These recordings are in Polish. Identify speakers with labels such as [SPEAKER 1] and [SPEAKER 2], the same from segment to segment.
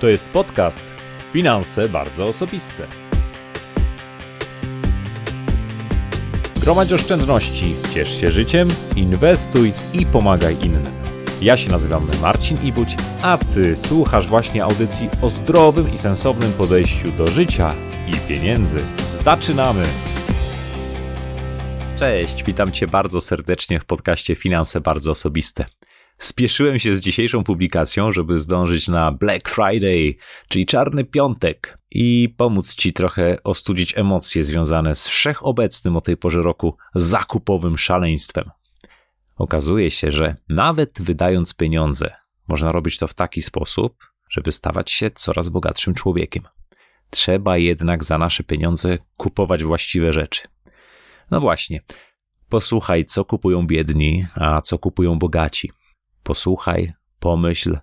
[SPEAKER 1] To jest podcast Finanse bardzo osobiste. Gromadź oszczędności, ciesz się życiem, inwestuj i pomagaj innym. Ja się nazywam Marcin Ibuć, a ty słuchasz właśnie audycji o zdrowym i sensownym podejściu do życia i pieniędzy. Zaczynamy! Cześć, witam cię bardzo serdecznie w podcaście Finanse bardzo osobiste. Spieszyłem się z dzisiejszą publikacją, żeby zdążyć na Black Friday, czyli czarny piątek, i pomóc Ci trochę ostudzić emocje związane z wszechobecnym o tej porze roku zakupowym szaleństwem. Okazuje się, że nawet wydając pieniądze, można robić to w taki sposób, żeby stawać się coraz bogatszym człowiekiem. Trzeba jednak za nasze pieniądze kupować właściwe rzeczy. No właśnie, posłuchaj, co kupują biedni, a co kupują bogaci posłuchaj, pomyśl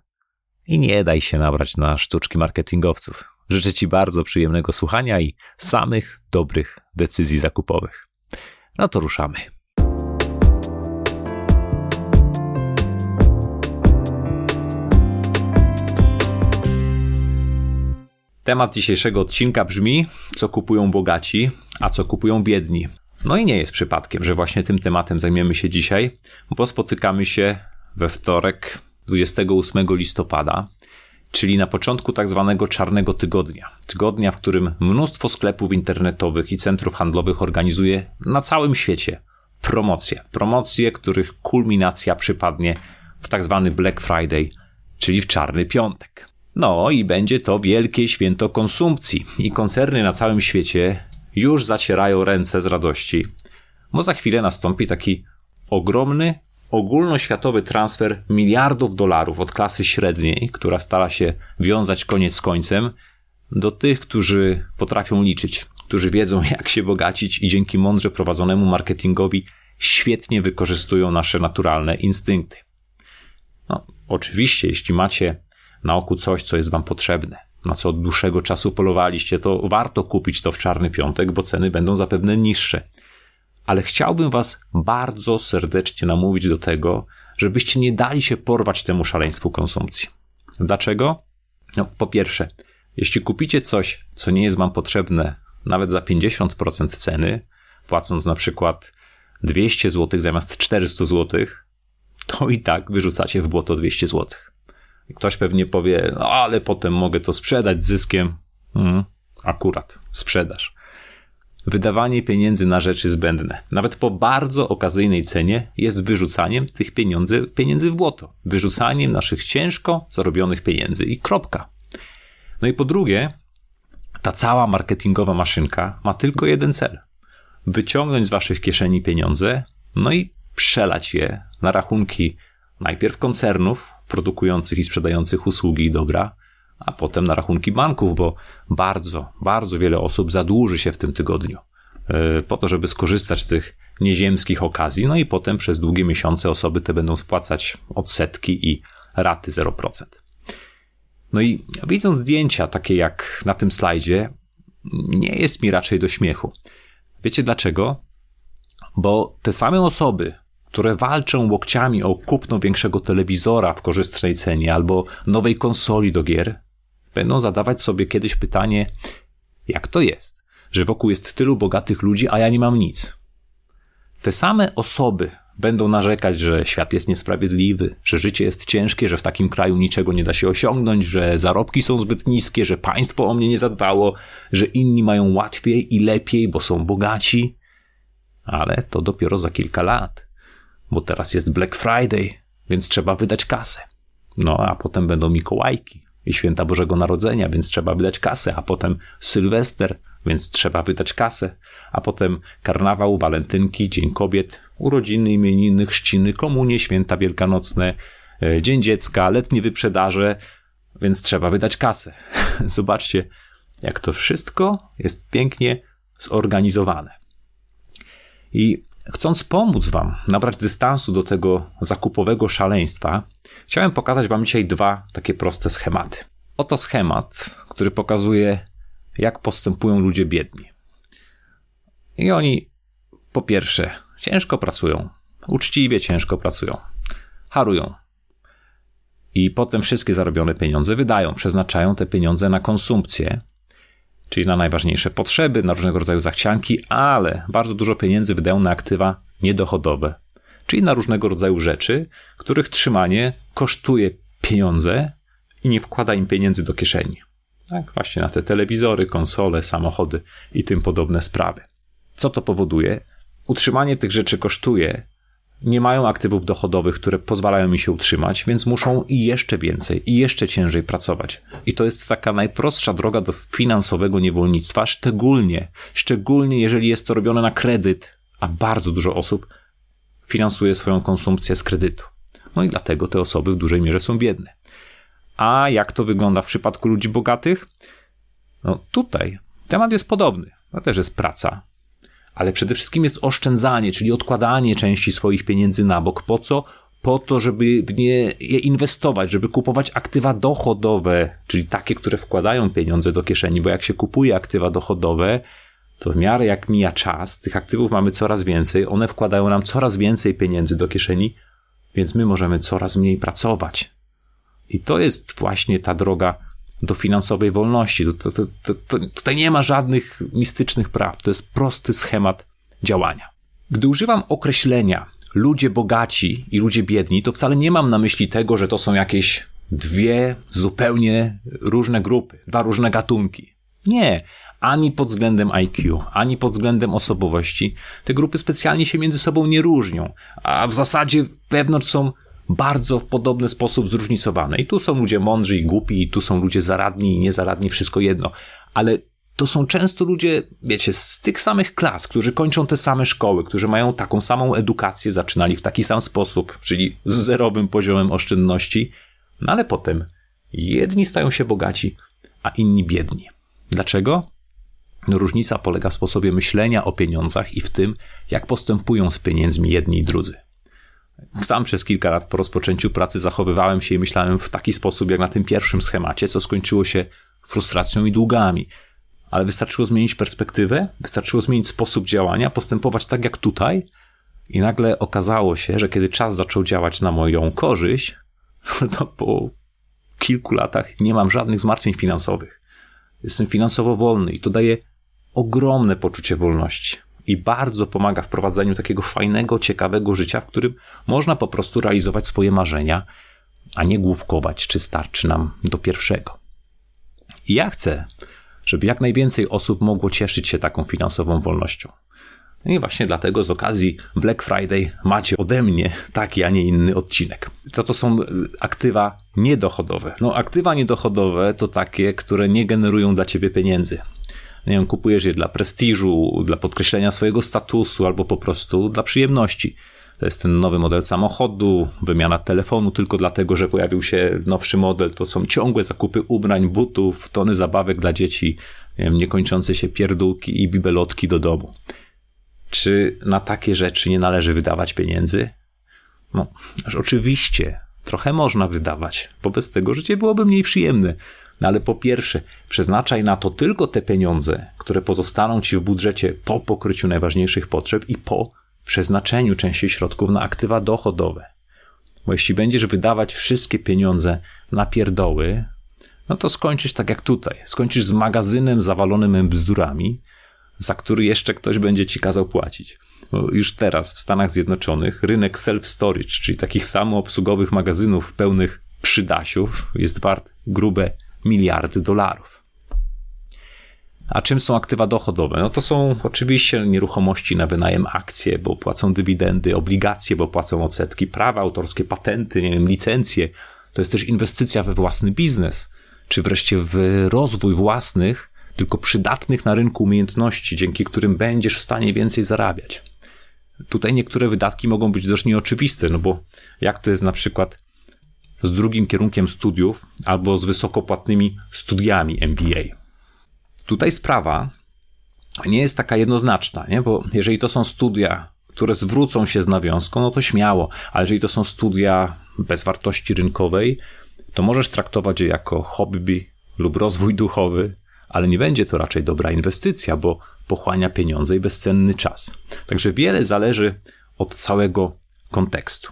[SPEAKER 1] i nie daj się nabrać na sztuczki marketingowców. Życzę Ci bardzo przyjemnego słuchania i samych dobrych decyzji zakupowych. No to ruszamy. Temat dzisiejszego odcinka brzmi: co kupują bogaci, a co kupują biedni. No i nie jest przypadkiem, że właśnie tym tematem zajmiemy się dzisiaj, bo spotykamy się we wtorek 28 listopada, czyli na początku tak zwanego czarnego tygodnia. Tygodnia, w którym mnóstwo sklepów internetowych i centrów handlowych organizuje na całym świecie promocje. Promocje, których kulminacja przypadnie w tak zwany Black Friday, czyli w czarny piątek. No i będzie to wielkie święto konsumpcji i koncerny na całym świecie już zacierają ręce z radości, bo za chwilę nastąpi taki ogromny ogólnoświatowy transfer miliardów dolarów od klasy średniej, która stara się wiązać koniec z końcem, do tych, którzy potrafią liczyć, którzy wiedzą, jak się bogacić i dzięki mądrze prowadzonemu marketingowi świetnie wykorzystują nasze naturalne instynkty. No, oczywiście, jeśli macie na oku coś, co jest Wam potrzebne, na co od dłuższego czasu polowaliście, to warto kupić to w czarny piątek, bo ceny będą zapewne niższe ale chciałbym Was bardzo serdecznie namówić do tego, żebyście nie dali się porwać temu szaleństwu konsumpcji. Dlaczego? No, po pierwsze, jeśli kupicie coś, co nie jest Wam potrzebne, nawet za 50% ceny, płacąc na przykład 200 zł zamiast 400 zł, to i tak wyrzucacie w błoto 200 zł. Ktoś pewnie powie, no, ale potem mogę to sprzedać z zyskiem. Hmm, akurat, sprzedaż wydawanie pieniędzy na rzeczy zbędne, nawet po bardzo okazyjnej cenie, jest wyrzucaniem tych pieniędzy, pieniędzy w błoto. Wyrzucaniem naszych ciężko zarobionych pieniędzy i kropka. No i po drugie, ta cała marketingowa maszynka ma tylko jeden cel: wyciągnąć z waszych kieszeni pieniądze, no i przelać je na rachunki najpierw koncernów produkujących i sprzedających usługi i dobra, a potem na rachunki banków, bo bardzo, bardzo wiele osób zadłuży się w tym tygodniu e, po to, żeby skorzystać z tych nieziemskich okazji, no i potem przez długie miesiące osoby te będą spłacać odsetki i raty 0%. No i widząc zdjęcia takie jak na tym slajdzie, nie jest mi raczej do śmiechu. Wiecie dlaczego? Bo te same osoby, które walczą łokciami o kupno większego telewizora w korzystnej cenie albo nowej konsoli do gier, będą zadawać sobie kiedyś pytanie, jak to jest, że wokół jest tylu bogatych ludzi, a ja nie mam nic. Te same osoby będą narzekać, że świat jest niesprawiedliwy, że życie jest ciężkie, że w takim kraju niczego nie da się osiągnąć, że zarobki są zbyt niskie, że państwo o mnie nie zadbało, że inni mają łatwiej i lepiej, bo są bogaci. Ale to dopiero za kilka lat, bo teraz jest Black Friday, więc trzeba wydać kasę. No a potem będą Mikołajki, i święta Bożego Narodzenia, więc trzeba wydać kasę, a potem Sylwester, więc trzeba wydać kasę, a potem karnawał, walentynki, Dzień Kobiet, urodziny, imieniny, chrzciny, komunie, święta wielkanocne, e, Dzień Dziecka, letnie wyprzedaże, więc trzeba wydać kasę. Zobaczcie, jak to wszystko jest pięknie zorganizowane. I chcąc pomóc Wam nabrać dystansu do tego zakupowego szaleństwa, Chciałem pokazać Wam dzisiaj dwa takie proste schematy. Oto schemat, który pokazuje, jak postępują ludzie biedni. I oni, po pierwsze, ciężko pracują, uczciwie ciężko pracują, harują. i potem wszystkie zarobione pieniądze wydają, przeznaczają te pieniądze na konsumpcję, czyli na najważniejsze potrzeby, na różnego rodzaju zachcianki, ale bardzo dużo pieniędzy wydają na aktywa niedochodowe, czyli na różnego rodzaju rzeczy, których trzymanie kosztuje pieniądze i nie wkłada im pieniędzy do kieszeni. Tak, właśnie na te telewizory, konsole, samochody i tym podobne sprawy. Co to powoduje? Utrzymanie tych rzeczy kosztuje, nie mają aktywów dochodowych, które pozwalają mi się utrzymać, więc muszą i jeszcze więcej, i jeszcze ciężej pracować. I to jest taka najprostsza droga do finansowego niewolnictwa, szczególnie, szczególnie jeżeli jest to robione na kredyt, a bardzo dużo osób finansuje swoją konsumpcję z kredytu. No i dlatego te osoby w dużej mierze są biedne. A jak to wygląda w przypadku ludzi bogatych? No tutaj temat jest podobny. To też jest praca, ale przede wszystkim jest oszczędzanie, czyli odkładanie części swoich pieniędzy na bok. Po co? Po to, żeby w nie je inwestować, żeby kupować aktywa dochodowe, czyli takie, które wkładają pieniądze do kieszeni, bo jak się kupuje aktywa dochodowe, to w miarę jak mija czas, tych aktywów mamy coraz więcej, one wkładają nam coraz więcej pieniędzy do kieszeni, więc my możemy coraz mniej pracować. I to jest właśnie ta droga do finansowej wolności. To, to, to, tutaj nie ma żadnych mistycznych praw. To jest prosty schemat działania. Gdy używam określenia ludzie bogaci i ludzie biedni, to wcale nie mam na myśli tego, że to są jakieś dwie zupełnie różne grupy, dwa różne gatunki. Nie, ani pod względem IQ, ani pod względem osobowości. Te grupy specjalnie się między sobą nie różnią, a w zasadzie wewnątrz są bardzo w podobny sposób zróżnicowane. I tu są ludzie mądrzy i głupi, i tu są ludzie zaradni i niezaradni, wszystko jedno. Ale to są często ludzie, wiecie, z tych samych klas, którzy kończą te same szkoły, którzy mają taką samą edukację, zaczynali w taki sam sposób, czyli z zerowym poziomem oszczędności, no ale potem jedni stają się bogaci, a inni biedni. Dlaczego? Różnica polega w sposobie myślenia o pieniądzach i w tym, jak postępują z pieniędzmi jedni i drudzy. Sam przez kilka lat po rozpoczęciu pracy zachowywałem się i myślałem w taki sposób, jak na tym pierwszym schemacie, co skończyło się frustracją i długami. Ale wystarczyło zmienić perspektywę, wystarczyło zmienić sposób działania, postępować tak jak tutaj, i nagle okazało się, że kiedy czas zaczął działać na moją korzyść, to po kilku latach nie mam żadnych zmartwień finansowych. Jestem finansowo wolny i to daje ogromne poczucie wolności i bardzo pomaga w prowadzeniu takiego fajnego, ciekawego życia, w którym można po prostu realizować swoje marzenia, a nie główkować, czy starczy nam do pierwszego. I ja chcę, żeby jak najwięcej osób mogło cieszyć się taką finansową wolnością. No I właśnie dlatego z okazji Black Friday macie ode mnie taki, a nie inny odcinek. To to są aktywa niedochodowe. No, aktywa niedochodowe to takie, które nie generują dla ciebie pieniędzy nie wiem, kupujesz je dla prestiżu, dla podkreślenia swojego statusu albo po prostu dla przyjemności. To jest ten nowy model samochodu, wymiana telefonu tylko dlatego, że pojawił się nowszy model. To są ciągłe zakupy ubrań, butów, tony zabawek dla dzieci, nie wiem, niekończące się pierdółki i bibelotki do domu. Czy na takie rzeczy nie należy wydawać pieniędzy? No, aż oczywiście, trochę można wydawać, bo bez tego życie byłoby mniej przyjemne. No ale po pierwsze, przeznaczaj na to tylko te pieniądze, które pozostaną ci w budżecie po pokryciu najważniejszych potrzeb i po przeznaczeniu części środków na aktywa dochodowe. Bo jeśli będziesz wydawać wszystkie pieniądze na pierdoły, no to skończysz tak jak tutaj. Skończysz z magazynem zawalonym bzdurami, za który jeszcze ktoś będzie ci kazał płacić. Już teraz w Stanach Zjednoczonych rynek self-storage, czyli takich samoobsługowych magazynów pełnych przydasiów, jest wart grube miliardy dolarów. A czym są aktywa dochodowe? No to są oczywiście nieruchomości na wynajem, akcje, bo płacą dywidendy, obligacje, bo płacą odsetki, prawa autorskie, patenty, nie wiem, licencje. To jest też inwestycja we własny biznes, czy wreszcie w rozwój własnych, tylko przydatnych na rynku umiejętności, dzięki którym będziesz w stanie więcej zarabiać. Tutaj niektóre wydatki mogą być dość nieoczywiste, no bo jak to jest na przykład z drugim kierunkiem studiów albo z wysokopłatnymi studiami MBA. Tutaj sprawa nie jest taka jednoznaczna, nie? bo jeżeli to są studia, które zwrócą się z nawiązką, no to śmiało, ale jeżeli to są studia bez wartości rynkowej, to możesz traktować je jako hobby lub rozwój duchowy, ale nie będzie to raczej dobra inwestycja, bo pochłania pieniądze i bezcenny czas. Także wiele zależy od całego kontekstu.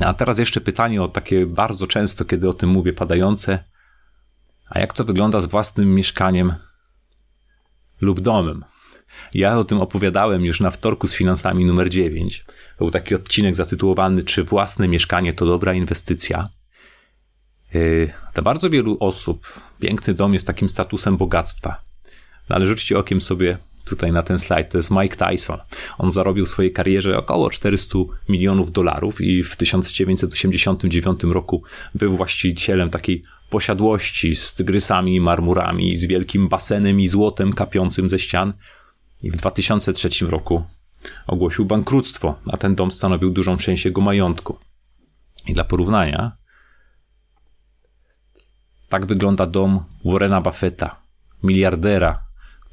[SPEAKER 1] A teraz jeszcze pytanie o takie bardzo często, kiedy o tym mówię, padające. A jak to wygląda z własnym mieszkaniem lub domem? Ja o tym opowiadałem już na wtorku z finansami numer 9. To był taki odcinek zatytułowany Czy własne mieszkanie to dobra inwestycja? Yy, dla bardzo wielu osób piękny dom jest takim statusem bogactwa. No ale rzućcie okiem sobie tutaj na ten slajd, to jest Mike Tyson. On zarobił w swojej karierze około 400 milionów dolarów i w 1989 roku był właścicielem takiej posiadłości z tygrysami, marmurami, z wielkim basenem i złotem kapiącym ze ścian. I w 2003 roku ogłosił bankructwo, a ten dom stanowił dużą część jego majątku. I dla porównania, tak wygląda dom Warrena Buffetta, miliardera,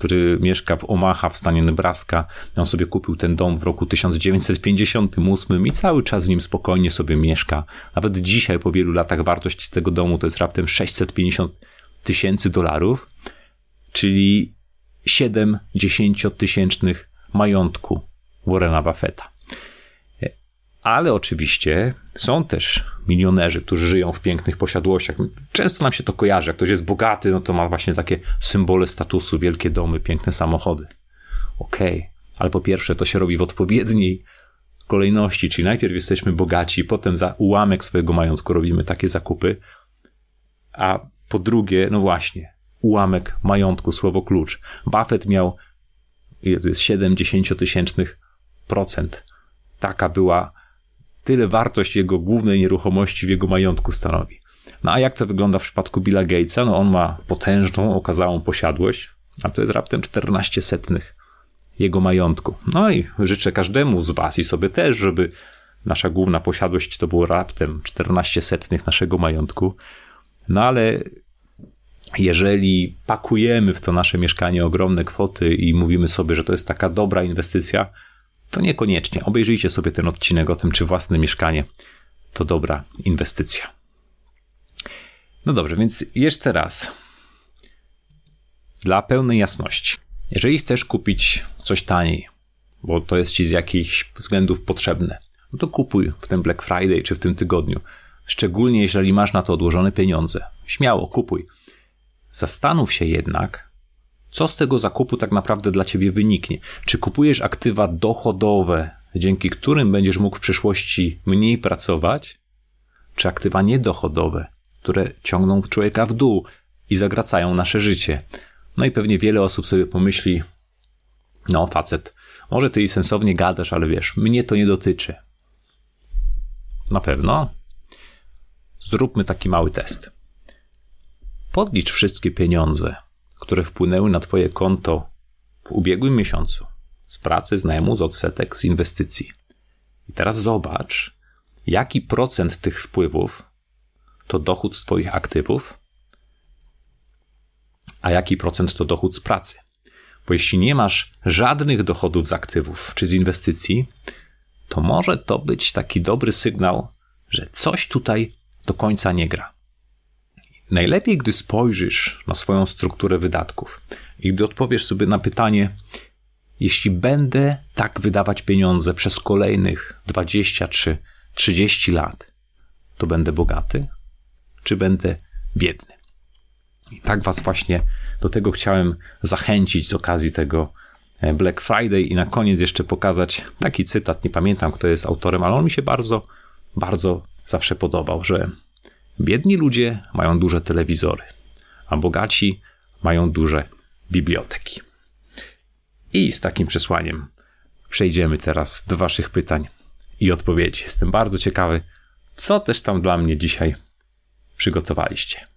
[SPEAKER 1] który mieszka w Omaha w stanie Nebraska. On sobie kupił ten dom w roku 1958 i cały czas w nim spokojnie sobie mieszka. Nawet dzisiaj, po wielu latach, wartość tego domu to jest raptem 650 tysięcy dolarów, czyli 7 dziesięciotysięcznych majątku Warrena Buffetta. Ale oczywiście są też milionerzy, którzy żyją w pięknych posiadłościach. Często nam się to kojarzy. Jak ktoś jest bogaty, no to ma właśnie takie symbole statusu, wielkie domy, piękne samochody. Okej, okay. ale po pierwsze to się robi w odpowiedniej kolejności, czyli najpierw jesteśmy bogaci, potem za ułamek swojego majątku robimy takie zakupy, a po drugie, no właśnie, ułamek majątku, słowo klucz. Buffett miał, to jest 70 tysięcznych procent. Taka była tyle wartość jego głównej nieruchomości w jego majątku stanowi. No a jak to wygląda w przypadku Billa Gatesa? No on ma potężną, okazałą posiadłość, a to jest raptem 14 setnych jego majątku. No i życzę każdemu z was i sobie też, żeby nasza główna posiadłość to było raptem 14 setnych naszego majątku. No ale jeżeli pakujemy w to nasze mieszkanie ogromne kwoty i mówimy sobie, że to jest taka dobra inwestycja, to niekoniecznie. Obejrzyjcie sobie ten odcinek o tym, czy własne mieszkanie to dobra inwestycja. No dobrze, więc jeszcze raz. Dla pełnej jasności. Jeżeli chcesz kupić coś taniej, bo to jest ci z jakichś względów potrzebne, no to kupuj w ten Black Friday czy w tym tygodniu. Szczególnie jeżeli masz na to odłożone pieniądze. Śmiało, kupuj. Zastanów się jednak, co z tego zakupu tak naprawdę dla ciebie wyniknie? Czy kupujesz aktywa dochodowe, dzięki którym będziesz mógł w przyszłości mniej pracować, czy aktywa niedochodowe, które ciągną człowieka w dół i zagracają nasze życie? No i pewnie wiele osób sobie pomyśli, no facet, może ty i sensownie gadasz, ale wiesz, mnie to nie dotyczy. Na pewno. Zróbmy taki mały test. Podlicz wszystkie pieniądze, które wpłynęły na Twoje konto w ubiegłym miesiącu z pracy, z najmu, z odsetek, z inwestycji. I teraz zobacz, jaki procent tych wpływów to dochód z Twoich aktywów, a jaki procent to dochód z pracy. Bo jeśli nie masz żadnych dochodów z aktywów czy z inwestycji, to może to być taki dobry sygnał, że coś tutaj do końca nie gra. Najlepiej, gdy spojrzysz na swoją strukturę wydatków i gdy odpowiesz sobie na pytanie, jeśli będę tak wydawać pieniądze przez kolejnych 20 czy 30 lat, to będę bogaty, czy będę biedny? I tak Was właśnie do tego chciałem zachęcić z okazji tego e, Black Friday i na koniec jeszcze pokazać taki cytat, nie pamiętam kto jest autorem, ale on mi się bardzo, bardzo zawsze podobał, że Biedni ludzie mają duże telewizory, a bogaci mają duże biblioteki. I z takim przesłaniem przejdziemy teraz do Waszych pytań i odpowiedzi. Jestem bardzo ciekawy, co też tam dla mnie dzisiaj przygotowaliście.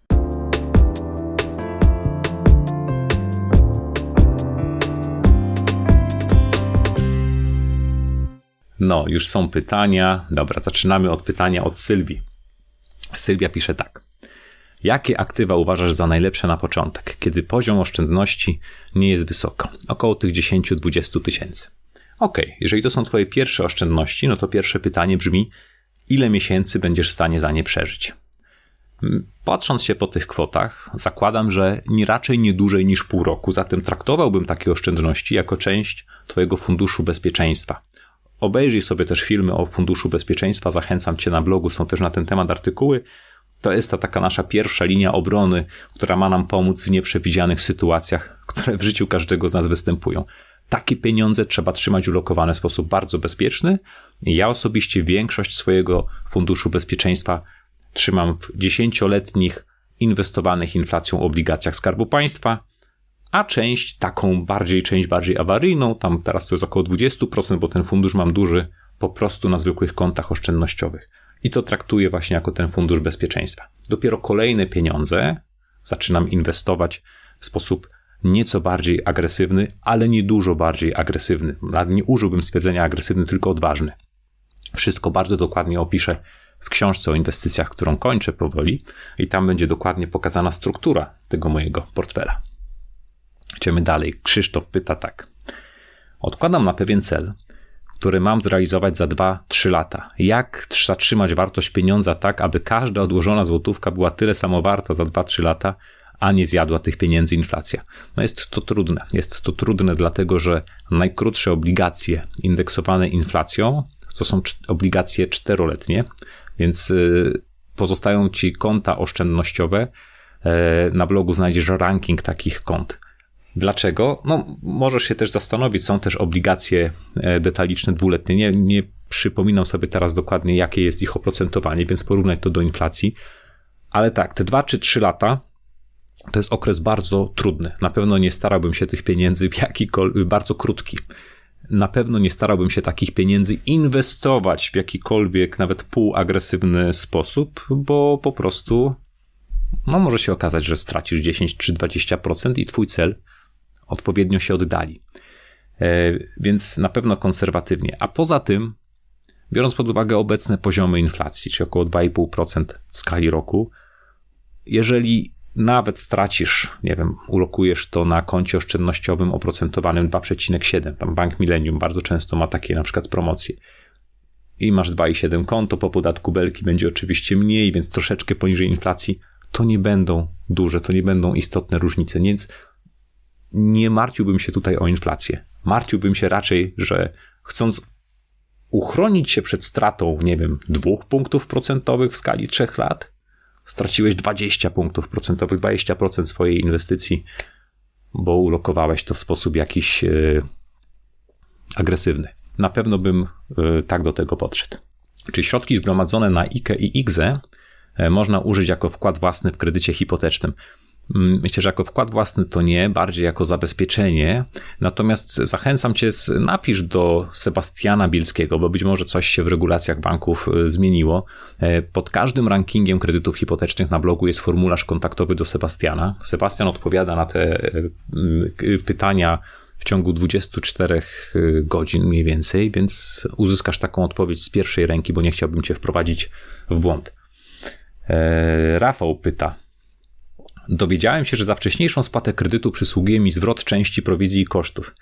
[SPEAKER 1] No, już są pytania. Dobra, zaczynamy od pytania od Sylwii. Sylwia pisze tak. Jakie aktywa uważasz za najlepsze na początek, kiedy poziom oszczędności nie jest wysoko? Około tych 10-20 tysięcy. Ok, jeżeli to są Twoje pierwsze oszczędności, no to pierwsze pytanie brzmi: ile miesięcy będziesz w stanie za nie przeżyć? Mm, patrząc się po tych kwotach, zakładam, że nie raczej nie dłużej niż pół roku, zatem traktowałbym takie oszczędności jako część Twojego funduszu bezpieczeństwa. Obejrzyj sobie też filmy o Funduszu Bezpieczeństwa, zachęcam Cię na blogu, są też na ten temat artykuły. To jest ta taka nasza pierwsza linia obrony, która ma nam pomóc w nieprzewidzianych sytuacjach, które w życiu każdego z nas występują. Takie pieniądze trzeba trzymać ulokowane w sposób bardzo bezpieczny. Ja osobiście większość swojego funduszu bezpieczeństwa trzymam w dziesięcioletnich inwestowanych inflacją obligacjach Skarbu Państwa, a część taką bardziej, część bardziej awaryjną, tam teraz to jest około 20%, bo ten fundusz mam duży, po prostu na zwykłych kontach oszczędnościowych. I to traktuję właśnie jako ten fundusz bezpieczeństwa. Dopiero kolejne pieniądze zaczynam inwestować w sposób nieco bardziej agresywny, ale nie dużo bardziej agresywny. Nie użyłbym stwierdzenia agresywny, tylko odważny. Wszystko bardzo dokładnie opiszę w książce o inwestycjach, którą kończę powoli, i tam będzie dokładnie pokazana struktura tego mojego portfela. Idziemy dalej. Krzysztof pyta tak. Odkładam na pewien cel, który mam zrealizować za 2-3 lata. Jak zatrzymać wartość pieniądza tak, aby każda odłożona złotówka była tyle samo warta za 2-3 lata, a nie zjadła tych pieniędzy inflacja? No jest to trudne. Jest to trudne dlatego, że najkrótsze obligacje indeksowane inflacją to są obligacje czteroletnie, więc y, pozostają ci konta oszczędnościowe. E, na blogu znajdziesz ranking takich kont. Dlaczego? No, możesz się też zastanowić, są też obligacje e, detaliczne dwuletnie. Nie, nie przypominam sobie teraz dokładnie, jakie jest ich oprocentowanie, więc porównać to do inflacji. Ale tak, te dwa czy trzy lata to jest okres bardzo trudny. Na pewno nie starałbym się tych pieniędzy w jakikolwiek, bardzo krótki. Na pewno nie starałbym się takich pieniędzy inwestować w jakikolwiek, nawet półagresywny sposób, bo po prostu no może się okazać, że stracisz 10 czy 20% i twój cel odpowiednio się oddali. E, więc na pewno konserwatywnie. A poza tym, biorąc pod uwagę obecne poziomy inflacji, czyli około 2,5% w skali roku, jeżeli nawet stracisz, nie wiem, ulokujesz to na koncie oszczędnościowym oprocentowanym 2,7, tam Bank Millennium bardzo często ma takie na przykład promocje, i masz 2,7 konto, po podatku belki będzie oczywiście mniej, więc troszeczkę poniżej inflacji, to nie będą duże, to nie będą istotne różnice, więc nie martwiłbym się tutaj o inflację. Martwiłbym się raczej, że chcąc uchronić się przed stratą, nie wiem, dwóch punktów procentowych w skali trzech lat, straciłeś 20 punktów procentowych, 20% swojej inwestycji, bo ulokowałeś to w sposób jakiś yy, agresywny. Na pewno bym yy, tak do tego podszedł. Czy środki zgromadzone na IKE i IGZE e, można użyć jako wkład własny w kredycie hipotecznym? Mm, myślę, że jako wkład własny to nie, bardziej jako zabezpieczenie. Natomiast zachęcam Cię, napisz do Sebastiana Bielskiego, bo być może coś się w regulacjach banków y, zmieniło. E, pod każdym rankingiem kredytów hipotecznych na blogu jest formularz kontaktowy do Sebastiana. Sebastian odpowiada na te y, y, pytania w ciągu 24 godzin mniej więcej, więc uzyskasz taką odpowiedź z pierwszej ręki, bo nie chciałbym Cię wprowadzić w błąd. E, Rafał pyta, Dowiedziałem się, że za wcześniejszą spłatę kredytu przysługuje mi zwrot części prowizji i kosztów.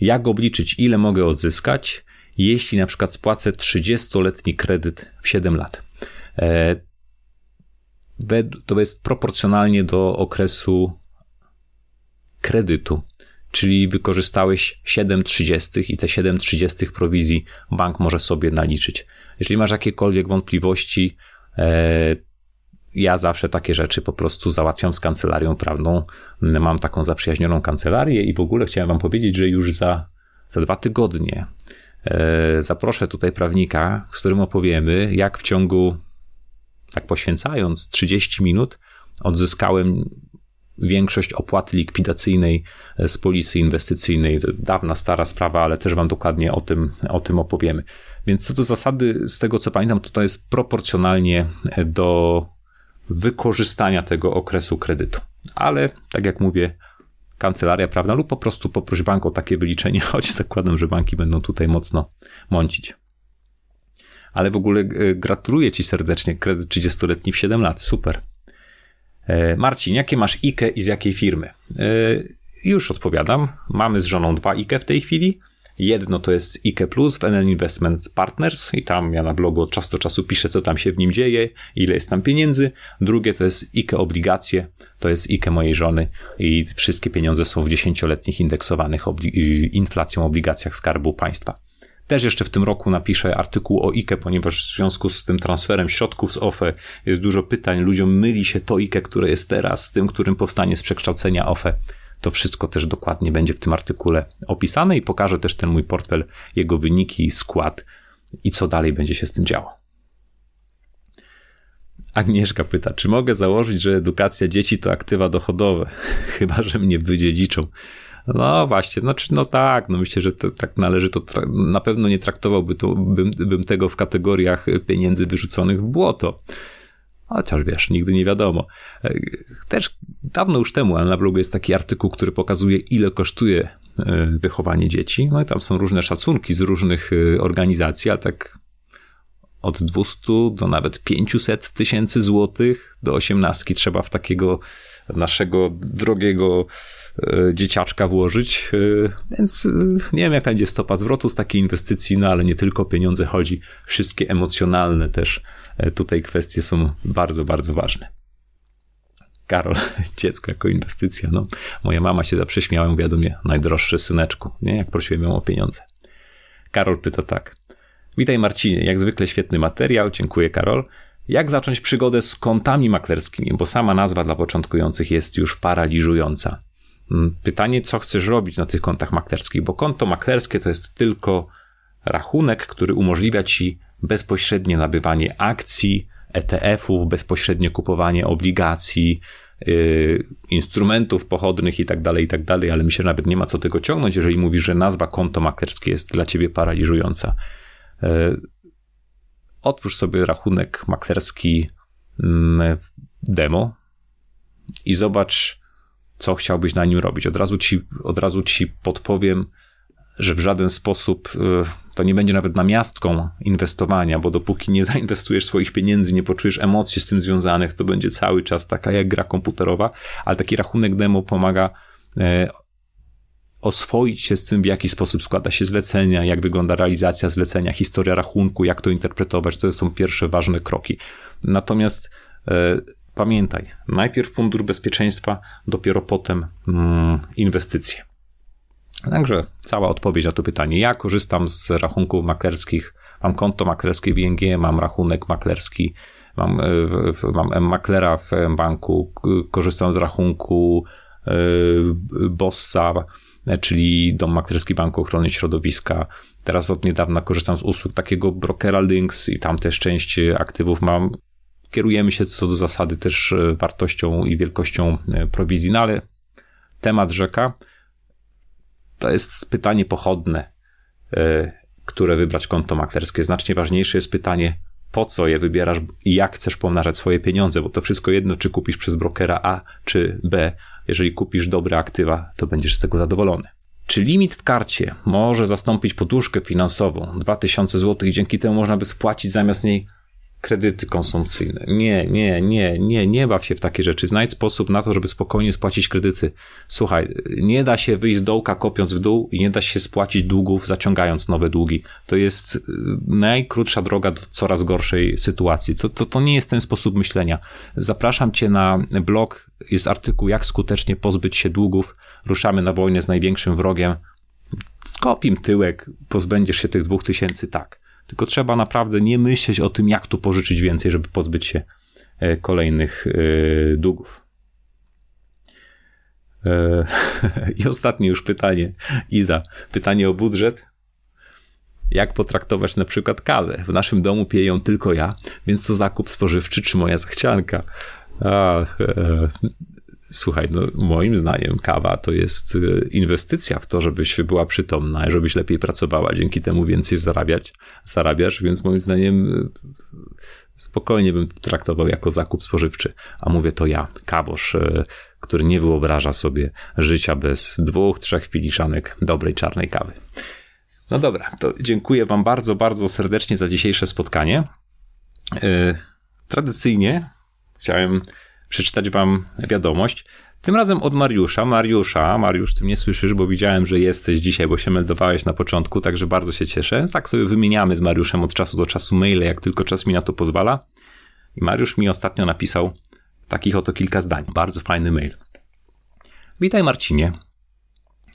[SPEAKER 1] Jak obliczyć, ile mogę odzyskać, jeśli na przykład spłacę 30-letni kredyt w 7 lat? E, to jest proporcjonalnie do okresu kredytu, czyli wykorzystałeś 7,30 i te 7,30 prowizji bank może sobie naliczyć. Jeżeli masz jakiekolwiek wątpliwości, e, ja zawsze takie rzeczy po prostu załatwiam z kancelarią prawną. Mam taką zaprzyjaźnioną kancelarię i w ogóle chciałem wam powiedzieć, że już za, za dwa tygodnie e, zaproszę tutaj prawnika, z którym opowiemy, jak w ciągu, tak poświęcając 30 minut, odzyskałem większość opłaty likwidacyjnej z polisy inwestycyjnej. To dawna, stara sprawa, ale też wam dokładnie o tym, o tym opowiemy. Więc co do zasady, z tego co pamiętam, to to jest proporcjonalnie do wykorzystania tego okresu kredytu. Ale, tak jak mówię, kancelaria prawna lub po prostu poproś bank o takie wyliczenie, choć zakładam, że banki będą tutaj mocno mącić. Ale w ogóle e, gratuluję Ci serdecznie, kredyt 30-letni w 7 lat, super. E, Marcin, jakie masz IKE i z jakiej firmy? E, już odpowiadam. Mamy z żoną dwa IKE w tej chwili. Jedno to jest IKE Plus w NN Investment Partners i tam ja na blogu od czasu do czasu piszę, co tam się w nim dzieje, ile jest tam pieniędzy. Drugie to jest IKE Obligacje, to jest IKE mojej żony i wszystkie pieniądze są w dziesięcioletnich indeksowanych obli inflacją obligacjach Skarbu Państwa. Też jeszcze w tym roku napiszę artykuł o IKE, ponieważ w związku z tym transferem środków z OFE jest dużo pytań. Ludziom myli się to IKE, które jest teraz, z tym, którym powstanie z przekształcenia OFE. To wszystko też dokładnie będzie w tym artykule opisane i pokażę też ten mój portfel, jego wyniki, skład i co dalej będzie się z tym działo. Agnieszka pyta, czy mogę założyć, że edukacja dzieci to aktywa dochodowe? Chyba, że mnie wydziedziczą. No właśnie, znaczy, no tak, no myślę, że to, tak należy to, na pewno nie traktowałby to, bym, tego w kategoriach pieniędzy wyrzuconych w błoto. Chociaż wiesz, nigdy nie wiadomo. Też dawno już temu, na blogu jest taki artykuł, który pokazuje, ile kosztuje e, wychowanie dzieci. No i tam są różne szacunki z różnych e, organizacji, a tak od 200 do nawet 500 tysięcy złotych do osiemnastki trzeba w takiego naszego drogiego e, dzieciaczka włożyć, e, więc e, nie wiem jaka będzie stopa zwrotu z takiej inwestycji, no ale nie tylko o pieniądze chodzi, wszystkie emocjonalne też tutaj kwestie są bardzo, bardzo ważne. Karol, dziecko jako inwestycja, no. Moja mama się zawsze śmiała, mówiła do mnie, najdroższy syneczku, nie? Jak prosiłem ją o pieniądze. Karol pyta tak. Witaj Marcinie, jak zwykle świetny materiał, dziękuję Karol. Jak zacząć przygodę z kontami maklerskimi, bo sama nazwa dla początkujących jest już paraliżująca. Mm, pytanie, co chcesz robić na tych kontach maklerskich, bo konto maklerskie to jest tylko rachunek, który umożliwia ci bezpośrednie nabywanie akcji, ETF-ów, bezpośrednie kupowanie obligacji, yy, instrumentów pochodnych i tak dalej, i tak ale myślę, że nawet nie ma co tego ciągnąć, jeżeli mówisz, że nazwa konto maklerskie jest dla ciebie paraliżująca. Yy, otwórz sobie rachunek maklerski mm, demo i zobacz, co chciałbyś na nim robić. Od razu ci, od razu ci podpowiem, że w żaden sposób y, to nie będzie nawet namiastką inwestowania, bo dopóki nie zainwestujesz swoich pieniędzy, nie poczujesz emocji z tym związanych, to będzie cały czas taka jak gra komputerowa, ale taki rachunek demo pomaga e, oswoić się z tym, w jaki sposób składa się zlecenia, jak wygląda realizacja zlecenia, historia rachunku, jak to interpretować. To są pierwsze ważne kroki. Natomiast e, pamiętaj, najpierw fundusz bezpieczeństwa, dopiero potem mm, inwestycje. Także cała odpowiedź na to pytanie. Ja korzystam z rachunków maklerskich, mam konto maklerskie w ING, mam rachunek maklerski, mam, e, mam maklera w banku, korzystam z rachunku e, Bossa, czyli Dom Maklerski Banku Ochrony Środowiska. Teraz od niedawna korzystam z usług takiego brokera Links i tam też część aktywów mam. Kierujemy się co do zasady też e, wartością i wielkością e, prowizji, no ale temat rzeka to jest pytanie pochodne, e, które wybrać konto maklerskie. Znacznie ważniejsze jest pytanie, po co je wybierasz i jak chcesz pomnażać swoje pieniądze, bo to wszystko jedno, czy kupisz przez brokera A czy B. Jeżeli kupisz dobre aktywa, to będziesz z tego zadowolony. Czy limit w karcie może zastąpić poduszkę finansową 2000 zł dzięki temu można by spłacić zamiast niej kredyty konsumpcyjne. Nie, nie, nie, nie, nie baw się w takie rzeczy. Znajdź sposób na to, żeby spokojnie spłacić kredyty. Słuchaj, nie da się wyjść z dołka kopiąc w dół i nie da się spłacić długów zaciągając nowe długi. To jest y, najkrótsza droga do coraz gorszej sytuacji. To, to, to nie jest ten sposób myślenia. Zapraszam cię na blog, jest artykuł jak skutecznie pozbyć się długów. Ruszamy na wojnę z największym wrogiem. Kopim tyłek, pozbędziesz się tych dwóch tysięcy, tak tylko trzeba naprawdę nie myśleć o tym, jak tu pożyczyć więcej, żeby pozbyć się e, kolejnych e, długów. E, I ostatnie już pytanie, Iza. Pytanie o budżet. Jak potraktować na przykład kawę? W naszym domu piję ją tylko ja, więc to zakup spożywczy czy moja zachcianka? Ach, Słuchaj, no moim zdaniem kawa to jest y, inwestycja w to, żebyś była przytomna, żebyś lepiej pracowała, dzięki temu więcej zarabiać, zarabiasz, więc moim zdaniem y, spokojnie bym to traktował jako zakup spożywczy. A mówię to ja, kawosz, y, który nie wyobraża sobie życia bez dwóch, trzech filiszanek dobrej czarnej kawy. No dobra, to dziękuję Wam bardzo, bardzo serdecznie za dzisiejsze spotkanie. Tradycyjnie chciałem przeczytać wam wiadomość. Tym razem od Mariusza. Mariusza, Mariusz, ty mnie słyszysz, bo widziałem, że jesteś dzisiaj, bo się meldowałeś na początku, także bardzo się cieszę. Tak sobie wymieniamy z Mariuszem od czasu do czasu maile, jak tylko czas mi na to pozwala. I Mariusz mi ostatnio napisał takich oto kilka zdań. Bardzo fajny mail. Witaj Marcinie.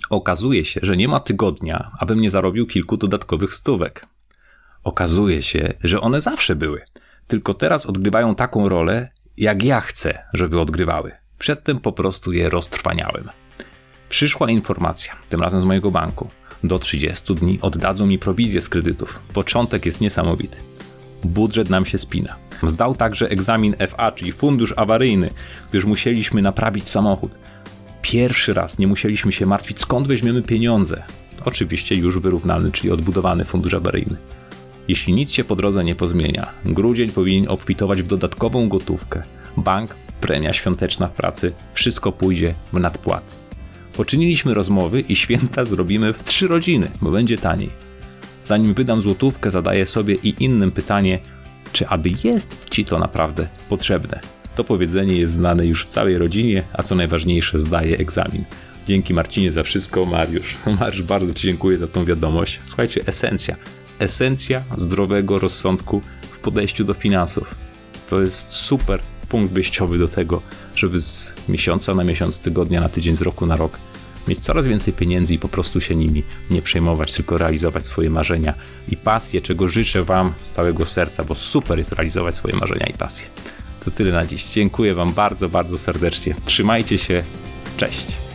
[SPEAKER 1] Okazuje się, że nie ma tygodnia, abym nie zarobił kilku dodatkowych stówek. Okazuje się, że one zawsze były, tylko teraz odgrywają taką rolę, jak ja chcę, żeby odgrywały. Przedtem po prostu je roztrwaniałem. Przyszła informacja, tym razem z mojego banku. Do 30 dni oddadzą mi prowizję z kredytów. Początek jest niesamowity. Budżet nam się spina. Zdał także egzamin FA, czyli fundusz awaryjny, gdyż musieliśmy naprawić samochód. Pierwszy raz nie musieliśmy się martwić, skąd weźmiemy pieniądze. Oczywiście już wyrównany, czyli odbudowany fundusz awaryjny. Jeśli nic się po drodze nie pozmienia, grudzień powinien obfitować w dodatkową gotówkę. Bank, premia świąteczna w pracy, wszystko pójdzie w nadpłat. Poczyniliśmy rozmowy i święta zrobimy w trzy rodziny, bo będzie taniej. Zanim wydam złotówkę, zadaję sobie i innym pytanie, czy aby jest ci to naprawdę potrzebne. To powiedzenie jest znane już w całej rodzinie, a co najważniejsze, zdaje egzamin. Dzięki Marcinie za wszystko, Mariusz. Mariusz, bardzo Ci dziękuję za tą wiadomość. Słuchajcie, esencja. Esencja zdrowego rozsądku w podejściu do finansów. To jest super punkt wyjściowy do tego, żeby z miesiąca na miesiąc, tygodnia na tydzień, z roku na rok mieć coraz więcej pieniędzy i po prostu się nimi nie przejmować, tylko realizować swoje marzenia i pasje, czego życzę Wam z całego serca, bo super jest realizować swoje marzenia i pasje. To tyle na dziś. Dziękuję Wam bardzo, bardzo serdecznie. Trzymajcie się. Cześć.